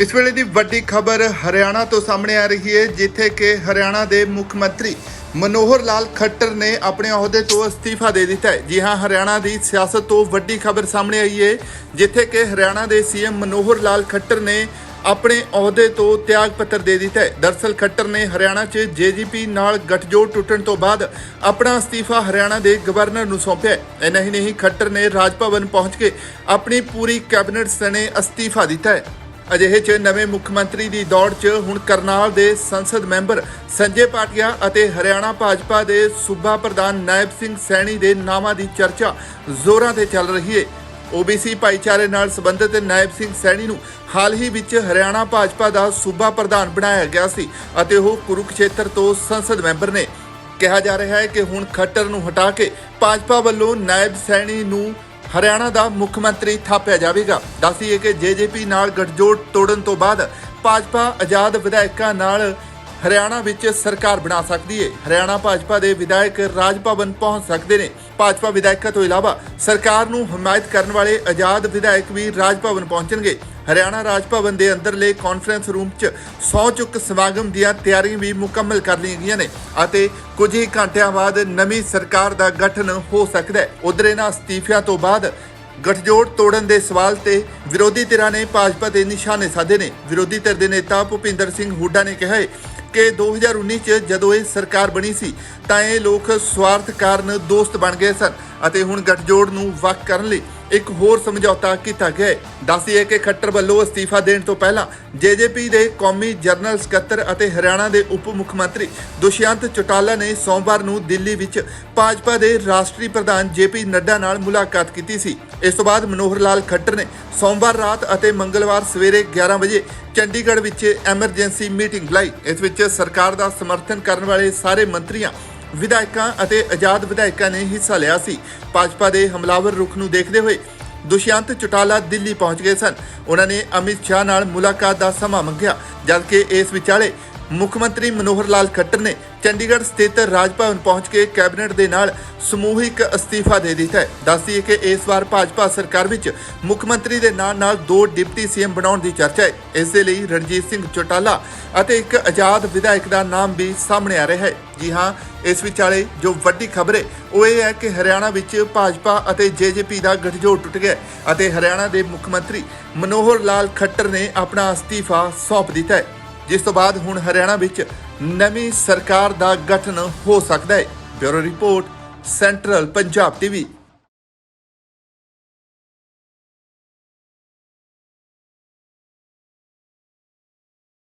ਇਸ ਵੇਲੇ ਦੀ ਵੱਡੀ ਖਬਰ ਹਰਿਆਣਾ ਤੋਂ ਸਾਹਮਣੇ ਆ ਰਹੀ ਹੈ, ਜਿੱਥੇ ਕਿ ਹਰਿਆਣਾ ਦੇ ਮੁੱਖ ਮੰਤਰੀ ਮਨੋਹਰ ਲਾਲ ਖੱਟਰ ਨੇ ਆਪਣੇ ਅਹੁਦੇ ਤੋਂ ਅਸਤੀਫਾ ਦੇ ਦਿੱਤਾ ਹੈ। ਜੀ ਹਾਂ, ਹਰਿਆਣਾ ਦੀ ਸਿਆਸਤ ਤੋਂ ਵੱਡੀ ਖਬਰ ਸਾਹਮਣੇ ਆਈ ਹੈ, ਜਿੱਥੇ ਕਿ ਹਰਿਆਣਾ ਦੇ ਸੀਐਮ ਮਨੋਹਰ ਲਾਲ ਖੱਟਰ ਨੇ ਆਪਣੇ ਅਹੁਦੇ ਤੋਂ ਤਿਆਗ ਪੱਤਰ ਦੇ ਦਿੱਤਾ ਹੈ। ਦਰਸਲ, ਖੱਟਰ ਨੇ ਹਰਿਆਣਾ 'ਚ ਜੇਜੀਪੀ ਨਾਲ ਗੱਠਜੋੜ ਟੁੱਟਣ ਤੋਂ ਬਾਅਦ ਆਪਣਾ ਅਸਤੀਫਾ ਹਰਿਆਣਾ ਦੇ ਗਵਰਨਰ ਨੂੰ ਸੌਂਪਿਆ ਹੈ। ਇੰਨਾ ਹੀ ਨਹੀਂ, ਖੱਟਰ ਨੇ ਰਾਜ ਭਵਨ ਪਹੁੰਚ ਕੇ ਆਪਣੀ ਪੂਰੀ ਕੈਬਨਿਟ ਸਣੇ ਅਸਤੀਫਾ ਦਿੱਤਾ ਹੈ। ਅਜਿਹੇ 'ਚ ਨਵੇਂ ਮੁੱਖ ਮੰਤਰੀ ਦੀ ਦੌੜ 'ਚ ਹੁਣ ਕਰਨਾਲ ਦੇ ਸੰਸਦ ਮੈਂਬਰ ਸੰਜੇ ਪਾਟਿਆ ਅਤੇ ਹਰਿਆਣਾ ਭਾਜਪਾ ਦੇ ਸੂਬਾ ਪ੍ਰਧਾਨ ਨਾਇਬ ਸਿੰਘ ਸੈਣੀ ਦੇ ਨਾਵਾਂ ਦੀ ਚਰਚਾ ਜ਼ੋਰਾਂ ਤੇ ਚੱਲ ਰਹੀ ਹੈ ਓਬੀਸੀ ਭਾਈਚਾਰੇ ਨਾਲ ਸੰਬੰਧਿਤ ਨਾਇਬ ਸਿੰਘ ਸੈਣੀ ਨੂੰ ਹਾਲ ਹੀ ਵਿੱਚ ਹਰਿਆਣਾ ਭਾਜਪਾ ਦਾ ਸੂਬਾ ਪ੍ਰਧਾਨ ਬਣਾਇਆ ਗਿਆ ਸੀ ਅਤੇ ਉਹ ਕੁਰੂਕਸ਼ੇਤਰ ਤੋਂ ਸੰਸਦ ਮੈਂਬਰ ਨੇ। ਕਿਹਾ ਜਾ ਰਿਹਾ ਹੈ ਕਿ ਹੁਣ ਖੱਟਰ ਨੂੰ ਹਟਾ ਕੇ ਭਾਜਪਾ ਵੱਲੋਂ ਨਾਇਬ ਸੈਣੀ ਨੂੰ ਹਰਿਆਣਾ ਦਾ ਮੁੱਖ ਮੰਤਰੀ ਥਾਪਿਆ ਜਾਵੇਗਾ। ਦੱਸੀਏ ਕਿ ਜੇਜੇਪੀ ਨਾਲ ਗੱਠਜੋੜ ਤੋੜਨ ਤੋਂ ਬਾਅਦ ਭਾਜਪਾ ਆਜ਼ਾਦ ਵਿਧਾਇਕਾਂ ਨਾਲ ਹਰਿਆਣਾ ਵਿੱਚ ਸਰਕਾਰ ਬਣਾ ਸਕਦੀ ਹੈ। ਹਰਿਆਣਾ ਭਾਜਪਾ ਦੇ ਵਿਧਾਇਕ ਰਾਜ ਭਵਨ ਪਹੁੰਚ ਸਕਦੇ ਨੇ। ਭਾਜਪਾ ਵਿਧਾਇਕਾਂ ਤੋਂ ਇਲਾਵਾ ਸਰਕਾਰ ਨੂੰ ਹਮਾਇਤ ਕਰਨ ਵਾਲੇ ਆਜ਼ਾਦ ਵਿਧਾਇਕ ਵੀ ਰਾਜ ਭਵਨ ਪਹੁੰਚਣਗੇ। ਹਰਿਆਣਾ ਰਾਜ ਭਵਨ ਦੇ ਅੰਦਰਲੇ ਕਾਨਫਰੰਸ ਰੂਮ 'ਚ ਸਹੁੰ ਚੁੱਕ ਸਮਾਗਮ ਦੀਆਂ ਤਿਆਰੀਆਂ ਵੀ ਮੁਕੰਮਲ ਕਰ ਲਈਆਂ ਗਈਆਂ ਨੇ ਅਤੇ ਕੁਝ ਹੀ ਘੰਟਿਆਂ ਬਾਅਦ ਨਵੀਂ ਸਰਕਾਰ ਦਾ ਗਠਨ ਹੋ ਸਕਦਾ ਹੈ। ਉਧਰ ਇਹਨਾਂ ਅਸਤੀਫਿਆਂ ਤੋਂ ਬਾਅਦ ਗਠਜੋੜ ਤੋੜਨ ਦੇ ਸਵਾਲ ਤੇ ਵਿਰੋਧੀ ਧਿਰਾਂ ਨੇ ਭਾਜਪਾ ਦੇ ਨਿਸ਼ਾਨੇ ਸਾਧੇ ਨੇ। ਵਿਰੋਧੀ ਧਿਰ ਦੇ ਨੇਤਾ ਭੁਪਿੰਦਰ ਸਿੰਘ ਹੁੱਡਾ ਨੇ ਕਿਹਾ ਹੈ ਕਿ 2019 ਚ ਜਦੋਂ ਇਹ ਸਰਕਾਰ ਬਣੀ ਸੀ, ਤਾਂ ਇਹ ਲੋਕ ਸਵਾਰਥ ਕਾਰਨ ਦੋਸਤ ਬਣ ਗਏ ਸਨ ਅਤੇ ਹੁਣ ਗਠਜੋੜ ਨੂੰ ਵੱਖ ਕਰਨ ਲਈ ਇੱਕ ਹੋਰ ਸਮਝੌਤਾ ਕੀਤਾ ਗਿਆ ਹੈ। ਕਿ ਖੱਟਰ ਵੱਲੋਂ ਅਸਤੀਫਾ ਦੇਣ ਤੋਂ ਪਹਿਲਾਂ ਜੇਜੇਪੀ ਦੇ ਕੌਮੀ ਜਨਰਲ ਸਕੱਤਰ ਅਤੇ ਹਰਿਆਣਾ ਦੇ ਉਪ ਮੁੱਖ ਮੰਤਰੀ ਦੁਸ਼ਯੰਤ ਚੌਟਾਲਾ ਨੇ ਸੋਮਵਾਰ ਨੂੰ ਦਿੱਲੀ ਵਿੱਚ ਭਾਜਪਾ ਦੇ ਰਾਸ਼ਟਰੀ ਪ੍ਰਧਾਨ ਜੇਪੀ ਨੱਡਾ ਨਾਲ ਮੁਲਾਕਾਤ ਕੀਤੀ ਸੀ। ਇਸ ਤੋਂ ਬਾਅਦ ਮਨੋਹਰ ਲਾਲ ਖੱਟਰ ਨੇ ਸੋਮਵਾਰ ਰਾਤ ਅਤੇ ਮੰਗਲਵਾਰ ਸਵੇਰੇ 11 ਵਜੇ ਚੰਡੀਗੜ੍ਹ ਵਿੱਚ ਐਮਰਜੈਂਸੀ ਮੀਟਿੰਗ ਬੁਲਾਈ। ਇਸ ਵਿੱਚ ਸਰਕਾਰ ਦਾ ਸਮਰਥਨ ਕਰਨ ਵਾਲੇ ਸਾਰੇ ਮੰਤਰੀਆਂ ਵਿਧਾਇਕਾਂ ਅਤੇ ਆਜ਼ਾਦ ਵਿਧਾਇਕਾਂ ਨੇ ਹਿੱਸਾ ਲਿਆ ਸੀ। ਭਾਜਪਾ ਦੇ ਹਮਲਾਵਰ ਰੁਖ ਨੂੰ ਦੇਖਦੇ ਹੋਏ ਦੁਸ਼ਯੰਤ ਚੌਟਾਲਾ ਦਿੱਲੀ ਪਹੁੰਚ ਗਏ ਸਨ। ਉਹਨਾਂ ਨੇ ਅਮਿਤ ਸ਼ਾਹ ਨਾਲ ਮੁਲਾਕਾਤ ਦਾ ਸਮਾਂ ਮੰਗਿਆ, ਜਦਕਿ ਇਸ ਵਿਚਾਲੇ ਮੁੱਖ ਮੰਤਰੀ ਮਨੋਹਰ ਲਾਲ ਖੱਟਰ ਨੇ ਚੰਡੀਗੜ੍ਹ ਸਥਿਤ ਰਾਜ ਭਵਨ ਪਹੁੰਚ ਕੇ ਕੈਬਨਿਟ ਦੇ ਨਾਲ ਸਮੂਹਿਕ ਅਸਤੀਫਾ ਦੇ ਦਿੱਤਾ ਹੈ। ਦੱਸਦੀਏ ਕਿ ਇਸ ਵਾਰ ਭਾਜਪਾ ਸਰਕਾਰ ਵਿੱਚ ਮੁੱਖ ਮੰਤਰੀ ਦੇ ਨਾਲ ਨਾਲ ਦੋ ਡਿਪਟੀ ਸੀਐਮ ਬਣਾਉਣ ਦੀ ਚਰਚਾ ਹੈ। ਇਸ ਦੇ ਲਈ ਰਣਜੀਤ ਸਿੰਘ ਚੌਟਾਲਾ ਅਤੇ ਇੱਕ ਆਜ਼ਾਦ ਵਿਧਾਇਕ ਦਾ ਨਾਮ ਵੀ ਸਾਹਮਣੇ ਆ ਰਿਹਾ ਹੈ। ਜੀ ਹਾਂ, ਇਸ ਵਿਚਾਲੇ ਜੋ ਵੱਡੀ ਖਬਰ ਹੈ, ਉਹ ਇਹ ਹੈ ਕਿ ਹਰਿਆਣਾ ਵਿੱਚ ਭਾਜਪਾ ਅਤੇ ਜੇਜੇਪੀ ਦਾ ਗਠਜੋੜ ਟੁੱਟ ਗਿਆ ਅਤੇ ਹਰਿਆਣਾ ਦੇ ਮੁੱਖ ਮੰਤਰੀ ਮਨੋਹਰ ਲਾਲ ਖੱਟਰ ਨੇ ਆਪਣਾ ਅਸਤੀਫਾ ਸੌਂਪ ਦਿੱਤਾ ਹੈ। ਜਿਸ ਤੋਂ ਬਾਅਦ ਹੁਣ ਹਰਿਆਣਾ ਵਿੱਚ ਨਵੀਂ ਸਰਕਾਰ ਦਾ ਗਠਨ ਹੋ ਸਕਦਾ ਹੈ। Bureau report, central Punjab TV.